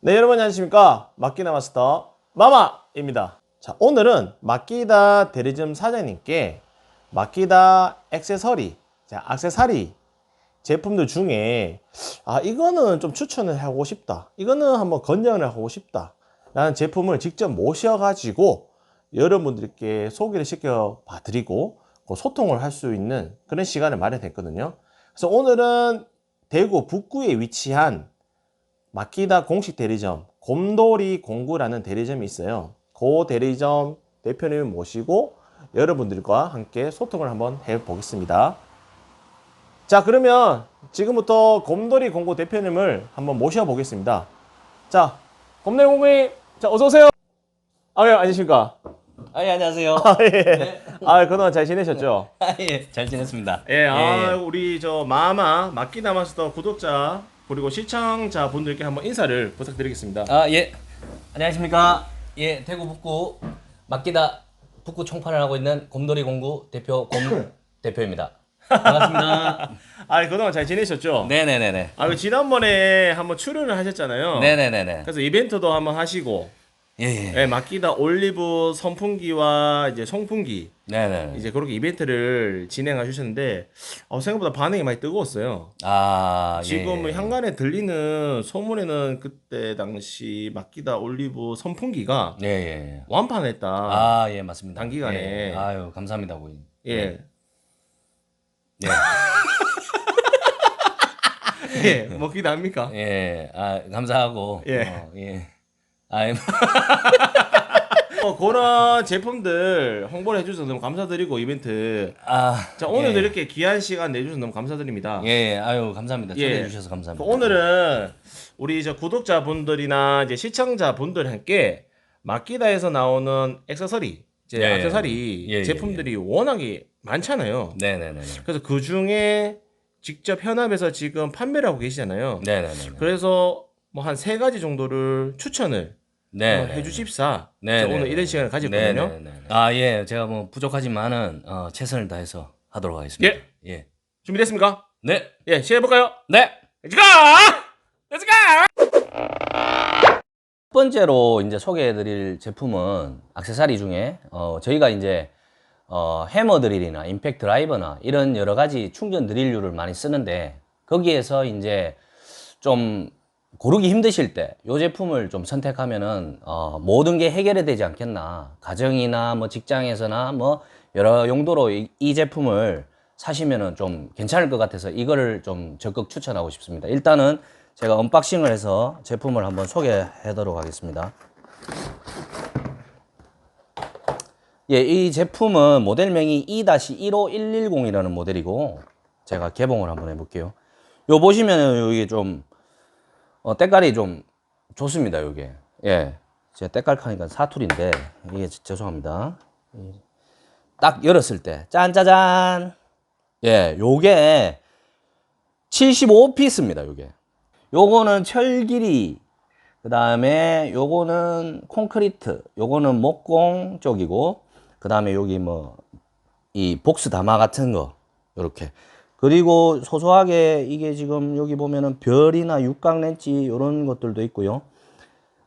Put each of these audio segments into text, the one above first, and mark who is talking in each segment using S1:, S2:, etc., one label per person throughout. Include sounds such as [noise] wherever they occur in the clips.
S1: 네, 여러분 안녕하십니까? 마키다 마스터 마마입니다. 자, 오늘은 마키다 대리점 사장님께 마키다 액세서리, 자, 액세서리 제품들 중에 아, 이거는 좀 추천을 하고 싶다. 이거는 한번 권장을 하고 싶다. 라는 제품을 직접 모셔 가지고 여러분들께 소개를 시켜 봐 드리고 그 소통을 할 수 있는 그런 시간을 마련했거든요. 그래서 오늘은 대구 북구에 위치한 마키다 공식 대리점 곰돌이 공구라는 대리점이 있어요. 그 대리점 대표님을 모시고 여러분들과 함께 소통을 한번 해 보겠습니다. 자 그러면 지금부터 곰돌이 공구 대표님을 한번 모셔 보겠습니다. 자 곰돌이 공구님 자 어서 오세요. 아예 안녕하십니까?
S2: 아, 예, 안녕하세요.
S1: 아 예. 아 그동안 잘 지내셨죠?
S2: 아, 예, 잘 지냈습니다.
S1: 예, 아, 우리 저 마마 마키다 마스터 구독자 그리고 시청자 분들께 한번 인사를 부탁드리겠습니다.
S2: 아, 예. 안녕하십니까? 예, 대구 북구 맡기다 북구 총판을 하고 있는 곰돌이 공구 대표 곰 [laughs] 대표입니다. 반갑습니다. [laughs]
S1: 아, 그동안 잘 지내셨죠?
S2: 네네네네.
S1: 아, 그 지난번에 한번 출연을 하셨잖아요.
S2: 네네네네.
S1: 그래서 이벤트도 한번 하시고,
S2: 예, 예.
S1: 예, 마키다 올리브 선풍기와 이제 송풍기
S2: 네네.
S1: 이제 그렇게 이벤트를 진행해 주셨는데 어, 생각보다 반응이 많이 뜨거웠어요.
S2: 아, 예.
S1: 지금 현관에 들리는 소문에는 그때 당시 마키다 올리브 선풍기가
S2: 예, 예. 예.
S1: 완판했다.
S2: 아, 예, 맞습니다.
S1: 단기간에.
S2: 예. 아유, 감사합니다, 고객님.
S1: 예. [laughs]
S2: 예.
S1: 예, 뭐 기대합니까?
S2: 예. 아, 감사하고.
S1: 예.
S2: 어, 예. 아, 예. [laughs]
S1: 어, 그런 제품들 홍보를 해주셔서 너무 감사드리고 이벤트.
S2: 아.
S1: 자 오늘도
S2: 예.
S1: 이렇게 귀한 시간 내주셔서 너무 감사드립니다.
S2: 예, 예. 아유, 감사합니다.
S1: 예.
S2: 초대해 주셔서 감사합니다.
S1: 오늘은 우리 저 구독자분들이나 이제 시청자분들 함께 마키다에서 나오는 액세서리, 이제
S2: 예, 예.
S1: 액세서리
S2: 예, 예,
S1: 제품들이 워낙에 많잖아요.
S2: 네 네 네.
S1: 그래서 그 중에 직접 현업에서 지금 판매를 하고 계시잖아요.
S2: 네 네 네.
S1: 그래서 뭐 한 세 가지 정도를 추천을
S2: 네.
S1: 어, 해주십사.
S2: 네,
S1: 자,
S2: 네,
S1: 오늘
S2: 네.
S1: 이런 시간을 가졌거든요.
S2: 네네네. 아, 예. 제가 뭐 부족하지만은 어, 최선을 다해서 하도록 하겠습니다.
S1: 예.
S2: 예.
S1: 준비됐습니까?
S2: 네.
S1: 예, 시작해볼까요?
S2: 네.
S1: Let's go! Let's go!
S2: 첫 번째로 이제 소개해 드릴 제품은 액세서리 중에 어, 저희가 이제 어, 해머 드릴이나 임팩트 드라이버나 이런 여러 가지 충전 드릴류를 많이 쓰는데 거기에서 이제 좀 고르기 힘드실 때 이 제품을 좀 선택하면은 어, 모든 게 해결이 되지 않겠나 가정이나 뭐 직장에서나 뭐 여러 용도로 이, 이 제품을 사시면은 좀 괜찮을 것 같아서 이거를 좀 적극 추천하고 싶습니다. 일단은 제가 언박싱을 해서 제품을 한번 소개하도록 하겠습니다. 예, 이 제품은 모델명이 E-15110이라는 모델이고 제가 개봉을 한번 해볼게요. 요 보시면은 여기 좀 어, 때깔이 좀 좋습니다. 요게 예, 제가 때깔 하니까 사투리인데 이게 지- 죄송합니다. 예. 딱 열었을 때 짠짜잔 예, 요게 75피스입니다. 요게 요거는 철 길이 그 다음에 요거는 콘크리트 요거는 목공 쪽이고 그 다음에 여기 뭐 이 복스 다마 같은 거 요렇게 그리고 소소하게 이게 지금 여기 보면은 별이나 육각 렌치 요런 것들도 있고요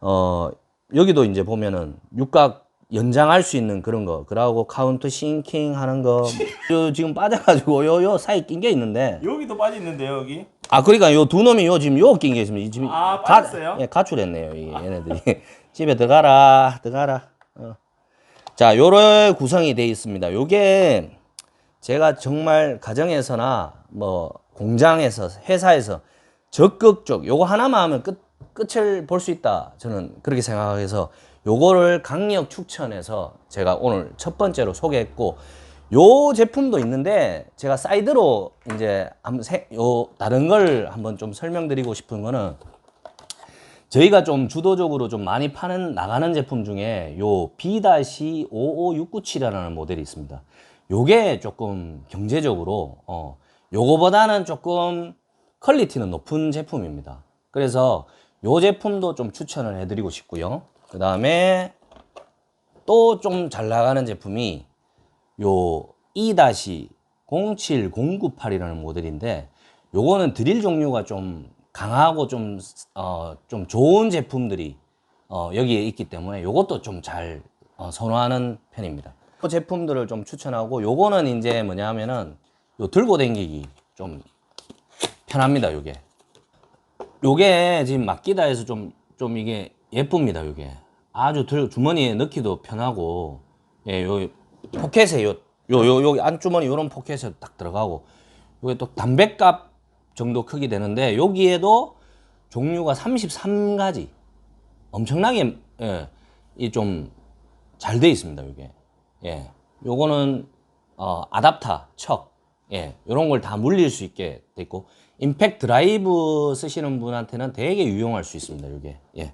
S2: 어 여기도 이제 보면은 육각 연장할 수 있는 그런 거 그러고 카운트 싱킹 하는 거 요 지금 빠져가지고 요 요 사이 낀 게 있는데
S1: 여기도 빠져 있는데요, 여기.
S2: 아 그러니까 요 두 놈이 요 지금 요 낀 게 있습니다. 지금
S1: 아, 빠졌어요?
S2: 예, 가출했네요. 이 얘네들이 [laughs] 집에 들어가라, 들어가라. 어. 자, 요런 구성이 돼 있습니다. 요게 제가 정말 가정에서나 뭐 공장에서 회사에서 적극적 요거 하나만 하면 끝 끝을 볼 수 있다. 저는 그렇게 생각해서 요거를 강력 추천해서 제가 오늘 첫 번째로 소개했고 요 제품도 있는데 제가 사이드로 이제 한번 세, 요 다른 걸 한번 좀 설명드리고 싶은 거는 저희가 좀 주도적으로 좀 많이 파는 나가는 제품 중에 요 B-55697이라는 모델이 있습니다. 요게 조금 경제적으로 어 요거보다는 조금 퀄리티는 높은 제품입니다. 그래서 요 제품도 좀 추천을 해드리고 싶고요. 그 다음에 또 좀 잘 나가는 제품이 요 E-07098이라는 모델인데 요거는 드릴 종류가 좀 강하고 좀, 어, 좀 좋은 제품들이 어, 여기에 있기 때문에 요것도 좀잘 어, 선호하는 편입니다. 그 제품들을 좀 추천하고 요거는 이제 뭐냐 하면은 요 들고 다니기 좀 편합니다, 요게. 요게 지금 막기다에서 좀, 좀 이게 예쁩니다, 요게. 아주 들, 주머니에 넣기도 편하고, 예, 요, 포켓에 요, 요, 요, 요 안주머니 요런 포켓에 딱 들어가고, 요게 또 담배값 정도 크기 되는데, 여기에도 종류가 33가지. 엄청나게, 예, 이좀 잘 돼 있습니다, 요게. 예. 요거는, 어, 아답터, 척, 예, 요런 걸 다 물릴 수 있게 돼 있고, 임팩 드라이브 쓰시는 분한테는 되게 유용할 수 있습니다, 요게. 예.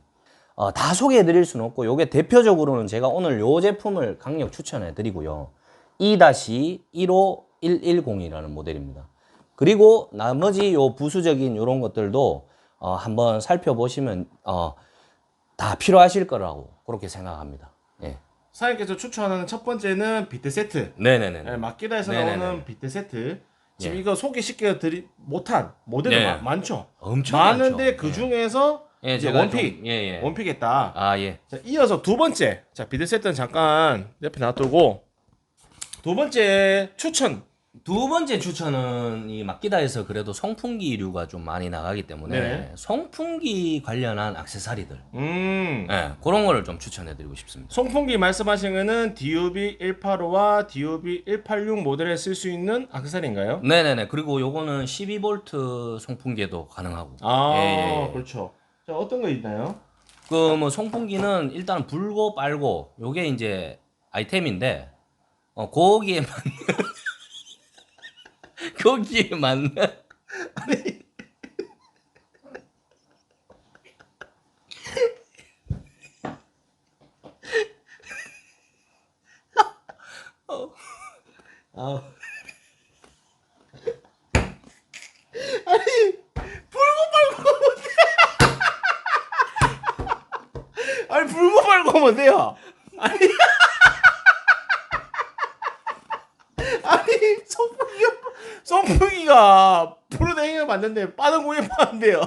S2: 어, 다 소개해 드릴 수는 없고, 요게 대표적으로는 제가 오늘 요 제품을 강력 추천해 드리고요. 2-15110이라는 모델입니다. 그리고 나머지 요 부수적인 요런 것들도 어, 한번 살펴보시면 어, 다 필요하실 거라고 그렇게 생각합니다. 예.
S1: 사장님께서 추천하는 첫 번째는 비트 세트.
S2: 네네네.
S1: 네, 마키다에서
S2: 네네네.
S1: 나오는 비트 세트. 지금
S2: 예.
S1: 이거 소개시켜 드리 못한 모델이
S2: 네.
S1: 마- 많죠.
S2: 엄청
S1: 많은데
S2: 많죠.
S1: 그 중에서
S2: 예,
S1: 이제
S2: 제가
S1: 원픽,
S2: 좀- 예, 예.
S1: 원픽했다.
S2: 아, 예.
S1: 자, 이어서 두 번째. 자, 비트 세트는 잠깐 옆에 놔두고 두 번째 추천.
S2: 두 번째 추천은 이 막기다에서 그래도 송풍기류가 좀 많이 나가기 때문에
S1: 네네.
S2: 송풍기 관련한 액세서리들
S1: 음.
S2: 예, 그런 거를 좀 추천해드리고 싶습니다.
S1: 송풍기 말씀하신 거는 DUB 185와 DUB 186 모델에 쓸 수 있는 악세사리인가요?
S2: 네네네. 그리고 요거는 12V 송풍기에도 가능하고.
S1: 아,
S2: 예, 예, 예.
S1: 그렇죠. 자, 어떤 거 있나요?
S2: 그 뭐 송풍기는 일단 불고 빨고 요게 이제 아이템인데 어 거기에 맞는 [laughs] 거기에 맞는 아, [laughs]
S1: 아니, 불고 빨고 하면 돼요. 아니. [laughs] 아니, 송풍기가, 송풍기가 불어다니가 맞는데, 빠른 공에 빠는데요.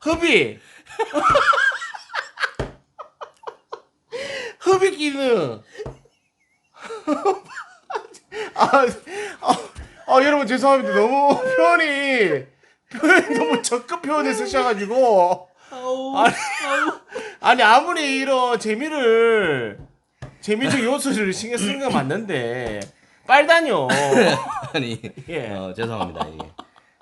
S1: 흡입. [laughs] 흡입 기능. [laughs] 아, 아, 아, 여러분 죄송합니다. 너무 표현이, 표현이 너무 적극 표현을 쓰셔가지고. 아니, 아니 아무리 이런 재미를 재미적 요소를 신경 쓰는 건 맞는데 빨다뇨. [laughs]
S2: 아니
S1: 예.
S2: 어, 죄송합니다. 이게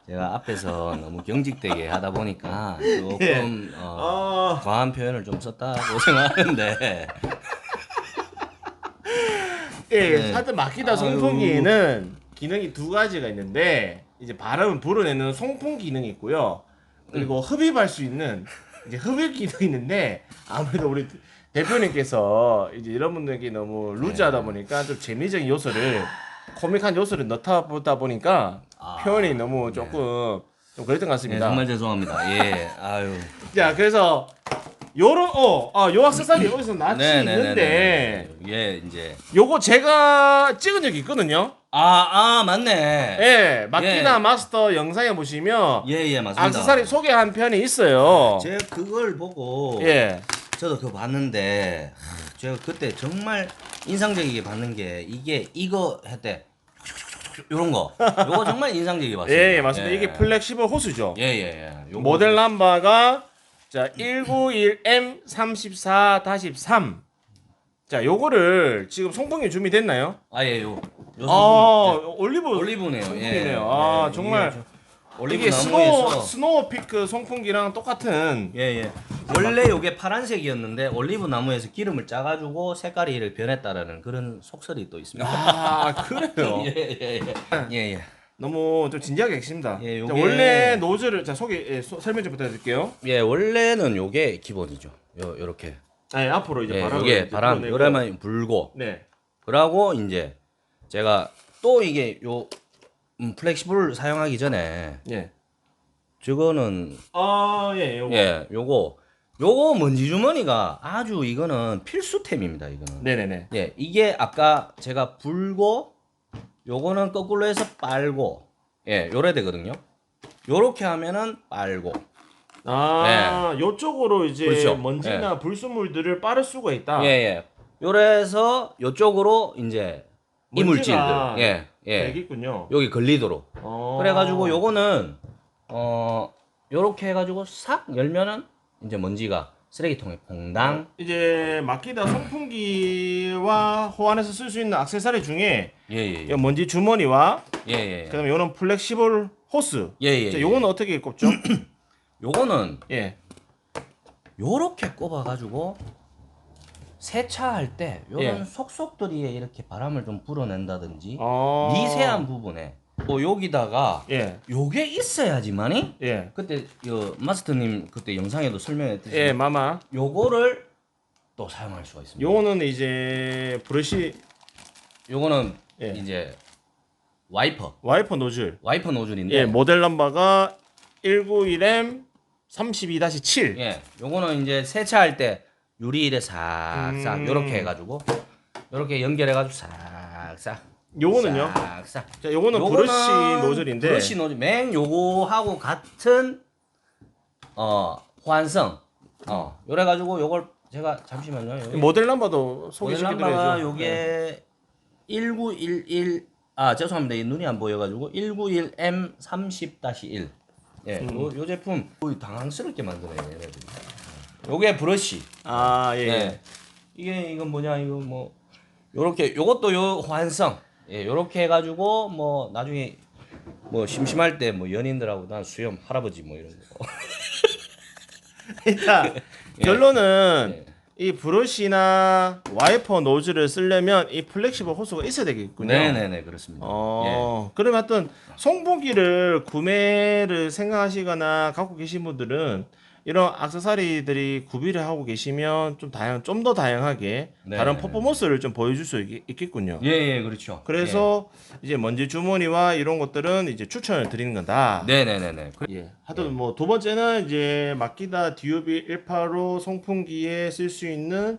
S2: 제가 앞에서 너무 경직되게 하다 보니까 조금
S1: 예.
S2: 어,
S1: 어,
S2: 과한 표현을 좀 썼다고 [laughs] 생각하는데
S1: 예,
S2: 네.
S1: 하여튼 마키다
S2: 아유.
S1: 송풍기에는 기능이 두 가지가 있는데 이제 바람을 불어내는 송풍 기능이 있고요. 그리고 흡입할 수 있는 이제 흡입 기능이 있는데 아무래도 우리 대표님께서 이제 이런 분들에게 너무 루즈하다 보니까 좀 재미적인 요소를 코믹한 요소를 넣다 보다 보니까
S2: 아,
S1: 표현이 너무 조금 좀 그랬던 것
S2: 네,
S1: 같습니다.
S2: 정말 죄송합니다. 예, 아유.
S1: 자, 그래서 요런 어, 아, 요 악세사리 여기서 [clears throat] 낯이 있는데
S2: 예, 이제
S1: 요거 제가 찍은 적이 있거든요.
S2: 아, 아, 맞네.
S1: 예, 마키나
S2: 예.
S1: 마스터 영상에 보시면
S2: 예, 예, 맞습니다.
S1: 악세사리 소개한 편이 있어요.
S2: 제가 그걸 보고
S1: 예.
S2: 저도 그거 봤는데 하, 제가 그때 정말 인상적이게 봤는 게 이게 이거 했대. 요런 거. 요거 정말 인상적이게 봤습니다.
S1: 예, 예, 맞습니다. 이게 플렉시블 호수죠.
S2: 예, 예, 예.
S1: 모델 넘버가 자, 191M34-3. 자, 요거를 지금 송풍이 준비됐나요?
S2: 아, 예, 요. 요
S1: 아,
S2: 성분.
S1: 올리브
S2: 네. 올리브네요. 예.
S1: 송풍이네요. 아,
S2: 예,
S1: 정말
S2: 이게 저-
S1: 이게 스노우
S2: 나무에서
S1: 스노우 피크 송풍기랑 똑같은
S2: 예, 예. 원래 요게 파란색이었는데 올리브 나무에서 기름을 짜가지고 색깔이 변했다라는 그런 속설이 또 있습니다.
S1: 아, 그래요. [laughs]
S2: 예, 예, 예. 예, 예.
S1: 너무 좀 진지하게 계십니다.
S2: 예,
S1: 자,
S2: 요게-
S1: 원래 노즐을 자 소개 예, 소- 설명 좀 부탁드릴게요.
S2: 예, 원래는 요게 기본이죠. 요 요렇게.
S1: 네, 앞으로 이제
S2: 예,
S1: 바람을
S2: 요게
S1: 이제
S2: 바람
S1: 불어내고.
S2: 요래만 불고
S1: 네.
S2: 그러고 이제 제가 또 이게 요 음, 플렉시블 사용하기 전에
S1: 예.
S2: 저거는
S1: 아, 예, 요거.
S2: 예, 요거 요거 먼지 주머니가 아주 이거는 필수템입니다, 이거는.
S1: 네네네.
S2: 예, 이게 아까 제가 불고 요거는 거꾸로 해서 빨고 예, 요래 되거든요. 요렇게 하면은 빨고
S1: 아, 요쪽으로 이제
S2: 그렇죠.
S1: 먼지나 불순물들을 빠를 수가 있다.
S2: 예, 예. 요래서 요쪽으로 이제 이물질들,
S1: 먼지가
S2: 예, 예,
S1: 되겠군요.
S2: 여기 걸리도록.
S1: 어.
S2: 그래가지고 요거는 어 요렇게 해가지고 싹 열면은 이제 먼지가 쓰레기통에 퐁당.
S1: 이제 마키다 선풍기와 호환해서 쓸 수 있는 액세서리 중에
S2: 예 예예.
S1: 이 먼지 주머니와
S2: 예 예.
S1: 그다음에 요런 플렉시블 호스.
S2: 예 예.
S1: 자, 요거는 어떻게 꼽죠? [clears throat]
S2: 요거는
S1: 예.
S2: 요렇게 꼽아가지고 세차할 때 요런
S1: 예.
S2: 속속들이에 이렇게 바람을 좀 불어낸다든지
S1: 어.
S2: 미세한 부분에 또 여기다가
S1: 예.
S2: 요게 있어야지만이
S1: 예.
S2: 그때 요 마스터님 그때 영상에도 설명했듯이
S1: 예, 마마.
S2: 요거를 또 사용할 수가 있습니다.
S1: 요거는 이제 브러쉬
S2: 요거는
S1: 예.
S2: 이제 와이퍼
S1: 와이퍼 노즐.
S2: 와이퍼 노즐인데
S1: 예, 모델 넘버가 191M 32-7.
S2: 예, 요거는 이제 세차할 때 유리일에 싹싹
S1: 음.
S2: 요렇게 해가지고 요렇게 연결해가지고 싹싹.
S1: 요거는요?
S2: 싹싹.
S1: 자, 요거는 브러쉬 노즐인데.
S2: 브러쉬 노즐. 맨 요거하고 같은 어 호환성. 어 요래가지고 요걸 제가 잠시만요. 여기
S1: 모델 넘버도
S2: 모델
S1: 소개시켜
S2: 넘버가
S1: 드려야죠.
S2: 요게 1911 아 죄송합니다. 이 눈이 안 보여가지고 191M 30-1 예,
S1: 음.
S2: 요, 요 제품 거의 당황스럽게 만드네요 얘네들이 요게 브러쉬.
S1: 아, 예.
S2: 예. 이게 이건 뭐냐 이거 뭐 요렇게 요것도 요 환성. 예 요렇게 해가지고 뭐 나중에 뭐 심심할 때 뭐 연인들하고 난 수염 할아버지 뭐 이런 거.
S1: 일단 [laughs] 결론은 이 브러쉬나 와이퍼 노즐을 쓰려면 이 플렉시블 호스가 있어야 되겠군요.
S2: 네네네 그렇습니다.
S1: 어, 그러면 어떤 송풍기를 구매를 생각하시거나 갖고 계신 분들은 이런 액세서리들이 구비를 하고 계시면 좀 다양, 좀 더 다양하게
S2: 네.
S1: 다른 퍼포먼스를 좀 보여줄 수 있, 있겠군요.
S2: 예, 예, 그렇죠
S1: 그래서 이제 먼지 주머니와 이런 것들은 이제 추천을 드리는 건다.
S2: 예. 네네네네 그-
S1: 예. 하여튼 뭐 두 번째는 이제 마키다 DUB 185 송풍기에 쓸 수 있는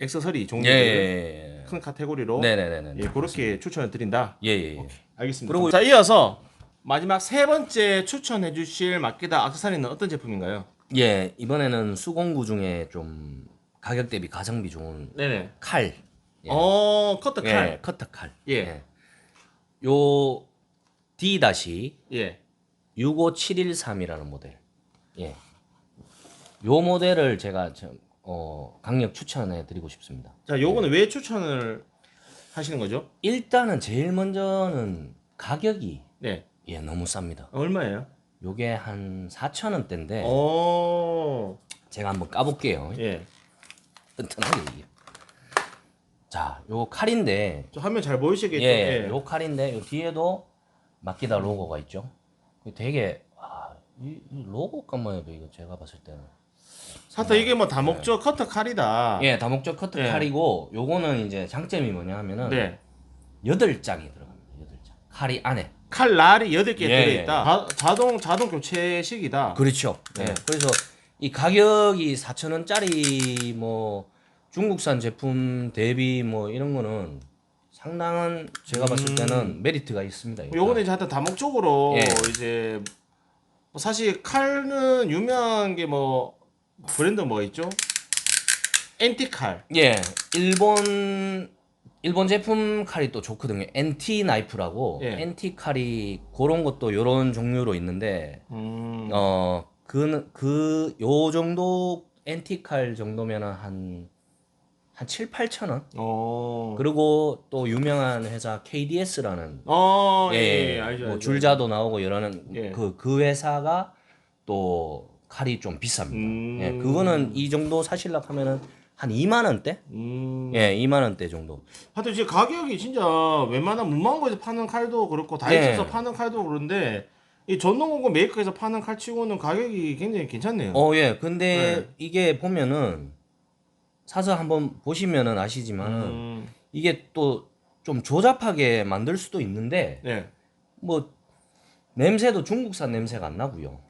S1: 액세서리
S2: 예,
S1: 종류들
S2: 예,
S1: 큰 카테고리로
S2: 예. 네네네네
S1: 예, 그렇게 추천을 드린다.
S2: 예, 예, 예.
S1: 알겠습니다.
S2: 그리고-
S1: 자, 이어서 마지막 세 번째 추천해 주실 마키다 액세서리는 어떤 제품인가요?
S2: 예, 이번에는 수공구 중에 좀 가격 대비 가성비 좋은
S1: 네네.
S2: 칼 예.
S1: 어, 커터
S2: 예,
S1: 칼.
S2: 커터 칼
S1: 예.
S2: 요 D 다시
S1: 예.
S2: 65713이라는 모델. 예. 요 모델을 제가 좀, 어, 강력 추천해 드리고 싶습니다.
S1: 자, 요거는 왜 추천을 하시는 거죠?
S2: 일단은 제일 먼저는 가격이
S1: 네.
S2: 예, 너무 쌉니다.
S1: 얼마예요?
S2: 요게 한 4,000원대인데
S1: 어.
S2: 제가 한번 까볼게요.
S1: 예.
S2: 튼튼하게 이게. 자, 요 칼인데
S1: 좀 화면 잘 보이시겠죠?
S2: 예, 요 칼인데 요 뒤에도 마키다 로고가 있죠. 그 되게 아, 이, 이 로고감만 해도 이거 제가 봤을 때는
S1: 사타 이게 뭐 다목적 커터 칼이다.
S2: 예, 다목적 커터
S1: 예.
S2: 칼이고 요거는 이제 장점이 뭐냐 하면은
S1: 네.
S2: 여덟 장이 들어갑니다. 여덟 장. 칼이 안에.
S1: 칼날이 8개
S2: 예,
S1: 들어있다. 자, 동 자동 교체식이다.
S2: 그렇죠. 예. 그래서 이 가격이 4,000원짜리 뭐 중국산 제품 대비 뭐 이런 거는 상당한 제가 봤을 때는 메리트가 있습니다. 일단.
S1: 음. 요거는 이제 하여튼 다목적으로
S2: 예.
S1: 이제 뭐 사실 칼은 유명한 게 뭐 브랜드 뭐가 있죠? 엔티칼.
S2: 예, 일본 일본 제품 칼이 또 좋거든요. NT 나이프라고
S1: 예.
S2: NT 칼이 그런 것도 요런 종류로 있는데
S1: 음.
S2: 어, 어그그 요 정도 NT 칼 정도면은 한 한 7, 8천 원.
S1: 어.
S2: 그리고 또 유명한 회사 KDS라는
S1: 어, 예,
S2: 예,
S1: 예, 알죠.
S2: 뭐
S1: 알죠.
S2: 줄자도 나오고 이러는
S1: 예.
S2: 그 그 회사가 또 칼이 좀 비쌉니다.
S1: 음.
S2: 예, 그거는 이 정도 사실라 하면은 한 2만 원대?
S1: 음.
S2: 예, 2만 원대 정도.
S1: 하여튼 이제 가격이 진짜 웬만한 문방구에서 파는 칼도 그렇고 다이소에서
S2: 예.
S1: 파는 칼도 그런데 이 전동공구 메이커에서 파는 칼치고는 가격이 굉장히 괜찮네요.
S2: 어, 예. 근데
S1: 네.
S2: 이게 보면은 사서 한번 보시면은 아시지만은
S1: 음.
S2: 이게 또 좀 조잡하게 만들 수도 있는데
S1: 네.
S2: 뭐 냄새도 중국산 냄새가 안 나고요.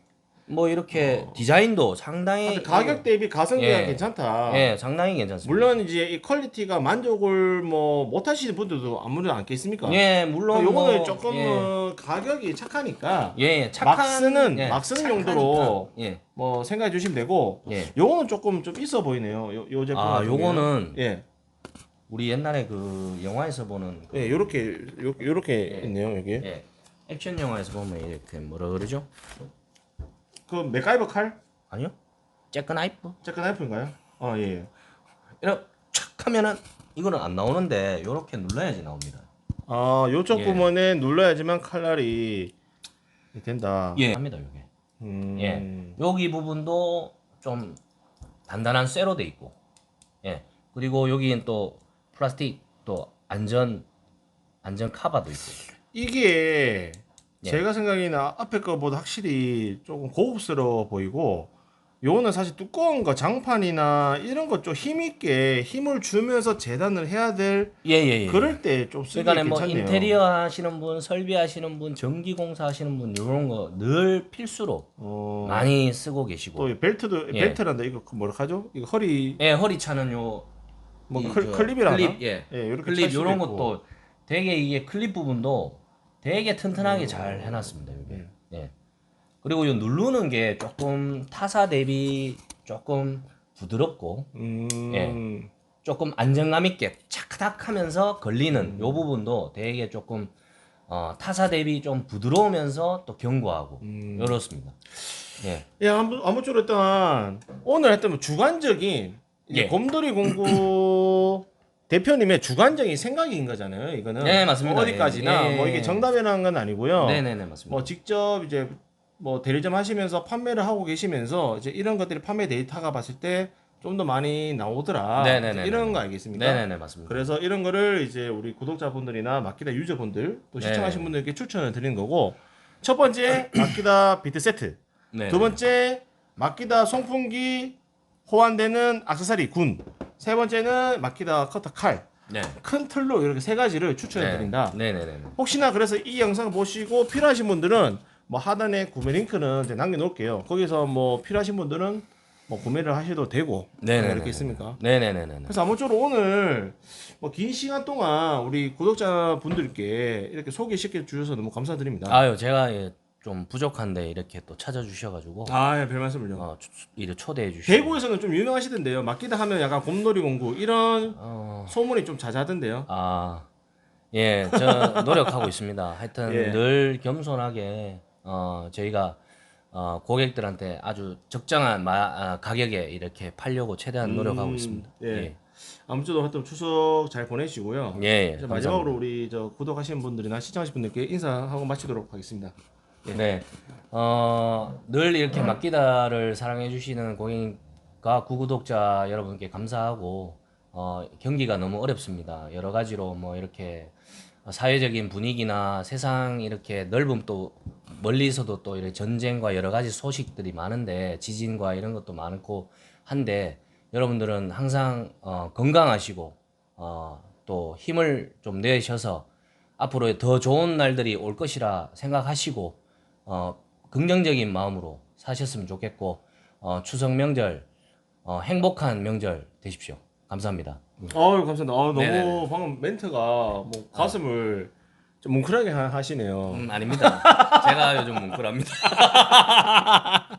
S2: 뭐 이렇게 디자인도 상당히
S1: 아, 가격 대비 가성비가
S2: 예.
S1: 괜찮다.
S2: 예, 상당히 괜찮습니다.
S1: 물론 이제 이 퀄리티가 만족을 뭐 못하시는 분들도 아무래도 않겠습니까?
S2: 예, 물론
S1: 요거는
S2: 뭐,
S1: 조금
S2: 예,
S1: 어, 가격이 착하니까
S2: 예, 예, 착한
S1: 막 쓰는-
S2: 예,
S1: 막 쓰는
S2: 착하니까.
S1: 용도로
S2: 예,
S1: 뭐 생각해 주시면 되고
S2: 예.
S1: 요거는 조금 좀 있어 보이네요. 요, 요 제품
S2: 아. 요거는
S1: 예.
S2: 우리 옛날에 그 영화에서 보는 그,
S1: 예, 요렇게 요, 요렇게 있네요, 여기.
S2: 예, 액션 영화에서 보면 이렇게 뭐라 그러죠?
S1: 그 맥가이버 칼?
S2: 아니요, 잭크나이프.
S1: 제크 나이프인가요? 아, 예. 예.
S2: 이렇게 촥 하면은 이거는 안 나오는데 요렇게 눌러야지 나옵니다.
S1: 아, 요쪽
S2: 예.
S1: 부분에 눌러야지만 칼날이 된다.
S2: 예, 합니다 요게.
S1: 음.
S2: 예. 여기 부분도 좀 단단한 쇠로 돼 있고, 예. 그리고 여기는 또 플라스틱 또 안전 안전 카바도 있고.
S1: 이게
S2: 예.
S1: 제가 생각에는 앞에 거보다 확실히 조금 고급스러워 보이고 요거는 사실 두꺼운 거 장판이나 이런 거 좀 힘있게 힘을 주면서 재단을 해야 될
S2: 예 예 예.
S1: 그럴 때 좀 쓰기
S2: 그러니까 뭐
S1: 괜찮네요.
S2: 인테리어 하시는 분, 설비하시는 분, 전기 공사 하시는 분 이런 거 늘 필수로
S1: 어,
S2: 많이 쓰고 계시고.
S1: 또이 벨트도
S2: 예.
S1: 벨트란다 이거 그 뭐라 하죠? 이거 허리
S2: 예, 허리 차는 요
S1: 뭐
S2: 이
S1: 클,
S2: 저
S1: 클립이라나?
S2: 클립, 예.
S1: 예, 이렇게
S2: 클립
S1: 찰 수도
S2: 이런
S1: 있고.
S2: 것도 되게 이게 클립 부분도 되게 튼튼하게 잘 해놨습니다. 이게.
S1: 음.
S2: 예. 그리고 이 누르는 게 조금 타사 대비 조금 부드럽고
S1: 음.
S2: 예. 조금 안정감 있게 차크닥하면서 걸리는 요 부분도 되게 조금 어, 타사 대비 좀 부드러우면서 또 견고하고
S1: 음.
S2: 이렇습니다. 예.
S1: 예, 아무, 아무쪼록 일단 오늘 했던 뭐 주관적인
S2: 예.
S1: 곰돌이 공구 대표님의 주관적인 생각인 거잖아요. 이거는
S2: 네, 맞습니다.
S1: 뭐 어디까지나
S2: 예, 예,
S1: 뭐 이게
S2: 예.
S1: 정답이라는 건 아니고요.
S2: 네네네 맞습니다.
S1: 뭐 직접 이제 뭐 대리점 하시면서 판매를 하고 계시면서 이제 이런 것들이 판매 데이터가 봤을 때 좀 더 많이 나오더라.
S2: 네네네네.
S1: 이런 거 알겠습니까?
S2: 네네네 맞습니다.
S1: 그래서 이런 거를 이제 우리 구독자분들이나 마키다 유저분들 또
S2: 네.
S1: 시청하신 분들께 추천을 드리는 거고 첫 번째 [clears throat] 마키다 비트 세트
S2: 네.
S1: 두 번째 마키다 송풍기 호환되는 악세사리 군. 세 번째는 마키다 커터 칼.
S2: 네.
S1: 큰 틀로 이렇게 세 가지를 추천해 드린다.
S2: 네네 네.
S1: 혹시나 그래서 이 영상 보시고 필요하신 분들은 뭐 하단에 구매 링크는 이제 남겨 놓을게요. 거기서 뭐 필요하신 분들은 뭐 구매를 하셔도 되고
S2: 네네네.
S1: 이렇게 있습니까?
S2: 네네네네.
S1: 그래서 아무쪼록 오늘 뭐 긴 시간 동안 우리 구독자 분들께 이렇게 소개시켜 주셔서 너무 감사드립니다.
S2: 아유 제가 예, 좀 부족한데 이렇게 또 찾아주셔가지고
S1: 아, 예, 별 말씀을요.
S2: 어, 초- 이래 초대해 주시고.
S1: 대구에서는 좀 유명하시던데요. 마키다 하면 약간 곰돌이 공구 이런
S2: 어,
S1: 소문이 좀 자자하던데요.
S2: 아, 예, 저 [laughs] 노력하고 있습니다. 하여튼
S1: 예.
S2: 늘 겸손하게 어, 저희가 어, 고객들한테 아주 적정한 마, 아, 가격에 이렇게 팔려고 최대한 노력하고
S1: 음,
S2: 있습니다.
S1: 예.
S2: 예,
S1: 아무쪼록 하여튼 추석 잘 보내시고요.
S2: 예, 예,
S1: 이제
S2: 감사합니다.
S1: 마지막으로 우리 저 구독하시는 분들이나 시청하신 분들께 인사하고 마치도록 하겠습니다.
S2: 네. 어, 늘 이렇게 막기다를 사랑해 주시는 고객과 구구독자 여러분께 감사하고 어, 경기가 너무 어렵습니다. 여러 가지로 뭐 이렇게 사회적인 분위기나 세상 이렇게 넓음 또 멀리서도 또 이렇게 전쟁과 여러 가지 소식들이 많은데 지진과 이런 것도 많고 한데 여러분들은 항상 어, 건강하시고 어, 또 힘을 좀 내셔서 앞으로 더 좋은 날들이 올 것이라 생각하시고 어, 긍정적인 마음으로 사셨으면 좋겠고 어, 추석 명절 어, 행복한 명절 되십시오. 감사합니다.
S1: 아유 감사합니다. 아, 너무
S2: 네네네.
S1: 방금 멘트가 뭐 가슴을 좀 뭉클하게 하- 하시네요.
S2: 음, 아닙니다. [laughs] 제가 요즘 뭉클합니다. [laughs]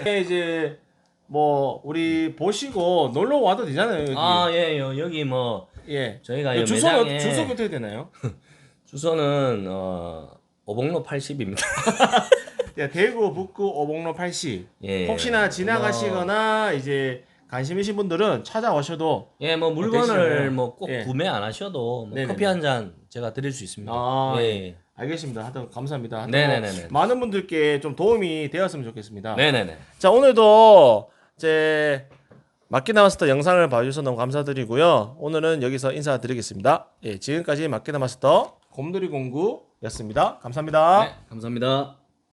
S1: 이게 이제 뭐 우리 보시고 놀러 와도 되잖아요. 여기.
S2: 아, 예, 요, 여기 뭐
S1: 예.
S2: 저희가
S1: 주소는
S2: 매장에
S1: 주소가 어떻게 되나요? [laughs]
S2: 주소는 어, 오봉로 80입니다.
S1: 예, 대구 북구 오봉로 80.
S2: 예.
S1: 혹시나 지나가시거나 이제 관심이신 분들은 찾아오셔도
S2: 예, 뭐
S1: 되시나요?
S2: 물건을 뭐 꼭
S1: 예.
S2: 구매 안 하셔도 뭐
S1: 네네네.
S2: 커피 한 잔 제가 드릴 수 있습니다.
S1: 아,
S2: 예.
S1: 알겠습니다. 하여튼 감사합니다. 하여튼
S2: 네네네네.
S1: 뭐 많은 분들께 좀 도움이 되었으면 좋겠습니다.
S2: 네네네.
S1: 자 오늘도 제 마키나 마스터 영상을 봐주셔서 너무 감사드리고요. 오늘은 여기서 인사드리겠습니다. 예, 지금까지 마키나 마스터 곰돌이 공구 였습니다. 감사합니다.
S2: 네, 감사합니다.